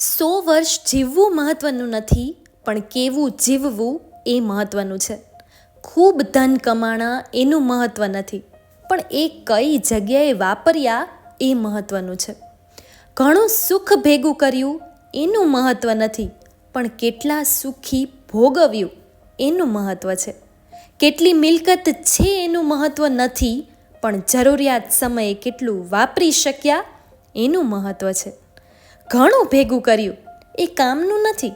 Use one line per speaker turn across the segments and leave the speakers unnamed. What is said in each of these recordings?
સો વર્ષ જીવવું મહત્ત્વનું નથી, પણ કેવું જીવવું એ મહત્ત્વનું છે. ખૂબ ધન કમાણા એનું મહત્ત્વ નથી, પણ એ કઈ જગ્યાએ વાપર્યા એ મહત્ત્વનું છે. ઘણું સુખ ભેગું કર્યું એનું મહત્ત્વ નથી, પણ કેટલા સુખી ભોગવ્યું એનું મહત્ત્વ છે. કેટલી મિલકત છે એનું મહત્ત્વ નથી, પણ જરૂરિયાત સમયે કેટલું વાપરી શક્યા એનું મહત્ત્વ છે. ઘણું ભેગું કર્યું. એ કામનું નથી.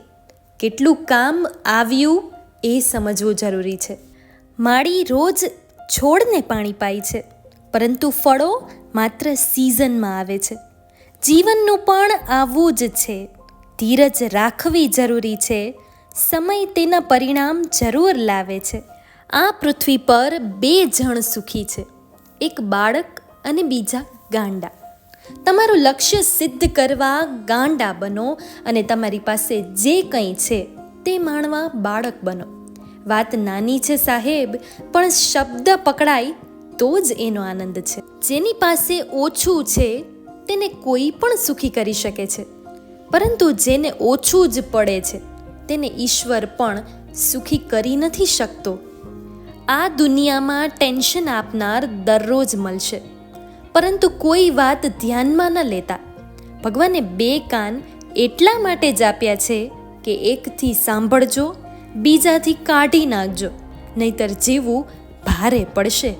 કેટલું કામ આવ્યું એ સમજવું જરૂરી છે. માળી રોજ છોડને પાણી પાય છે. પરંતુ ફળો માત્ર સિઝનમાં આવે છે. જીવનનું પણ આવવું જ છે. ધીરજ રાખવી જરૂરી છે. સમય તેના પરિણામ જરૂર લાવે છે. આ પૃથ્વી પર બે જણ સુખી છે. એક બાળક અને બીજા ગાંડા. તમારું લક્ષ્ય સિદ્ધ કરવા ગાંડા બનો અને તમારી પાસે જે કંઈ છે તે માણવા બાળક બનો. વાત નાની છે સાહેબ, પણ શબ્દ પકડાય તો જ એનો આનંદ છે. જેની પાસે ઓછું છે તેને કોઈ પણ સુખી કરી શકે છે. પરંતુ જેને ઓછું જ પડે છે તેને ઈશ્વર પણ સુખી કરી નથી શકતો. આ દુનિયામાં ટેન્શન આપનાર દરરોજ મળશે. પરંતુ કોઈ વાત ધ્યાનમાં ન લેતા. ભગવાને બે કાન એટલા માટે જ આપ્યા છે કે એકથી સાંભળજો, બીજાથી કાઢી નાખજો, નહીતર જીવવું ભારે પડશે.